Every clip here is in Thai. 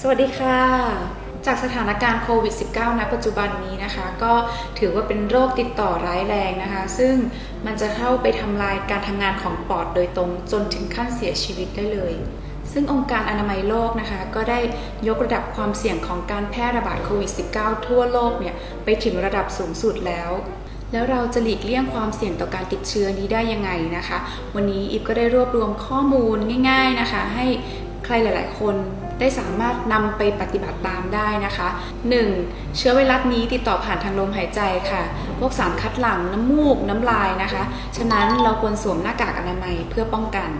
สวัสดีค่ะ จากสถานการณ์โควิด -19 ณปัจจุบันนี้นะคะ ก็ถือว่าเป็นโรคติดต่อร้ายแรงนะคะ ซึ่งมันจะเข้าไปทำลายการทำงานของปอดโดยตรงจนถึงขั้นเสียชีวิตได้เลย ซึ่งองค์การอนามัยโลกนะคะ ก็ได้ยกระดับความเสี่ยงของการแพร่ระบาดโควิด -19 ทั่วโลกเนี่ยไปถึงระดับสูงสุดแล้วแล้วเราจะหลีกเลี่ยงความเสี่ยงต่อการติดเชื้อนี้ได้ยังไงนะคะ วันนี้อิฟก็ได้รวบรวมข้อมูลง่าย ๆนะคะ ให้ ใครหลาย ๆ คนได้สามารถนำไปปฏิบัติตามได้นะคะ 1. เชื้อไวรัสนี้ติดต่อผ่านทางลมหายใจค่ะ พวกสารคัดหลั่งน้ำมูกน้ำลายนะคะ ฉะนั้นเราควรสวมหน้ากากอนามัยเพื่อป้องกัน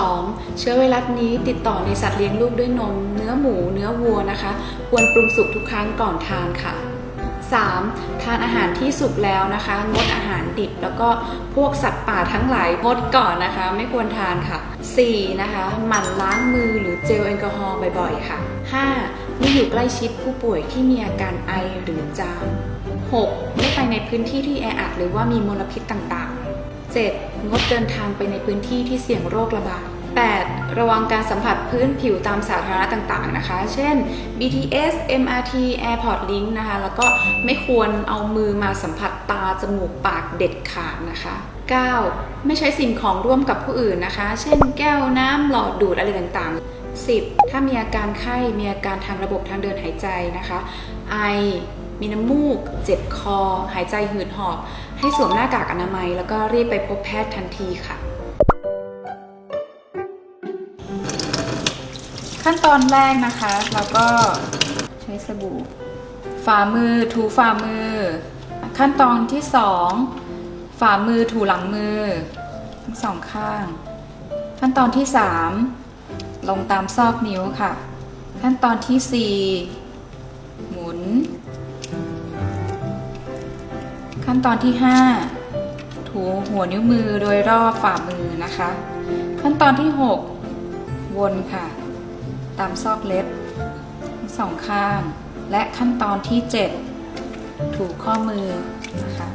2. เชื้อไวรัสนี้ติดต่อในสัตว์เลี้ยงลูกด้วยนม เนื้อหมู เนื้อวัวนะคะ ควรปรุงสุกทุกครั้งก่อนทานค่ะ 3. ทานอาหารที่สุกแล้วนะคะ งดอาหารดิบแล้วก็พวกสัตว์ป่าทั้งหลายงดก่อนนะคะ ไม่ควรทานค่ะ 4. นะคะ หมั่นล้างมือหรือเจลแอลกอฮอล์บ่อยๆ ค่ะ 5. ไม่อยู่ใกล้ชิดผู้ป่วยที่มีอาการไอหรือจาม 6. ไม่ไปในพื้นที่ที่แออัดหรือว่ามีมลพิษต่างๆ 7. งดเดินทางไปในพื้นที่ที่เสี่ยงโรคระบาด 8. ระวังการสัมผัสพื้นผิวตามสาธารณะต่างๆนะคะ เช่น BTS MRT Airport Link นะคะ แล้วก็ไม่ควรเอามือมาสัมผัสตา จมูก ปากเด็ดขาดนะคะ 9. ไม่ใช้สิ่งของร่วมกับผู้อื่นนะคะ เช่น แก้วน้ำหลอดดูดอะไรต่างๆ 10. ถ้ามีอาการไข้ มีอาการทางระบบทางเดินหายใจนะคะ ไอ มีน้ำมูก เจ็บคอ หายใจหืดหอบ ให้สวมหน้ากากอนามัย แล้วก็รีบไปพบแพทย์ทันทีค่ะ ขั้นตอนแรกนะคะเราก็ใช้สบู่ฝ่ามือถูฝ่ามือ ขั้นตอนที่สองฝ่ามือถูหลังมือ ทั้งสองข้าง ขั้นตอนที่สามลงตามซอกนิ้วค่ะ ขั้นตอนที่สี่หมุน ขั้นตอนที่ห้าถูหัวนิ้วมือโดยรอบฝ่ามือนะคะ ขั้นตอนที่หกวนค่ะ ตามซอกเล็บทั้งสองข้าง และขั้นตอนที่ 7 ถูข้อมือนะคะ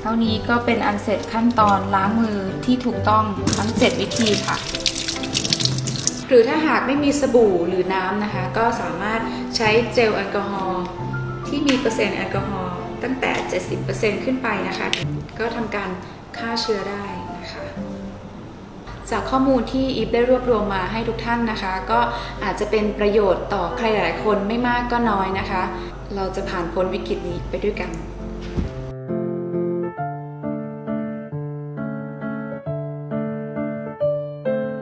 เท่านี้ก็เป็นอันเสร็จขั้นตอนล้างมือที่ถูกต้องทั้ง 7 วิธีค่ะ หรือถ้าหากไม่มีสบู่หรือน้ำนะคะ ก็สามารถใช้เจลแอลกอฮอล์ที่มีเปอร์เซ็นต์แอลกอฮอล์ตั้งแต่ 70%ขึ้นไปนะคะ ก็ทำการฆ่าเชื้อได้นะคะ จากข้อมูลที่อีฟได้รวบรวมมาให้ทุกท่านนะคะ ก็อาจจะเป็นประโยชน์ต่อใครหลายคนไม่มากก็น้อยนะคะ เราจะผ่านพ้นวิกฤตนี้ไปด้วยกัน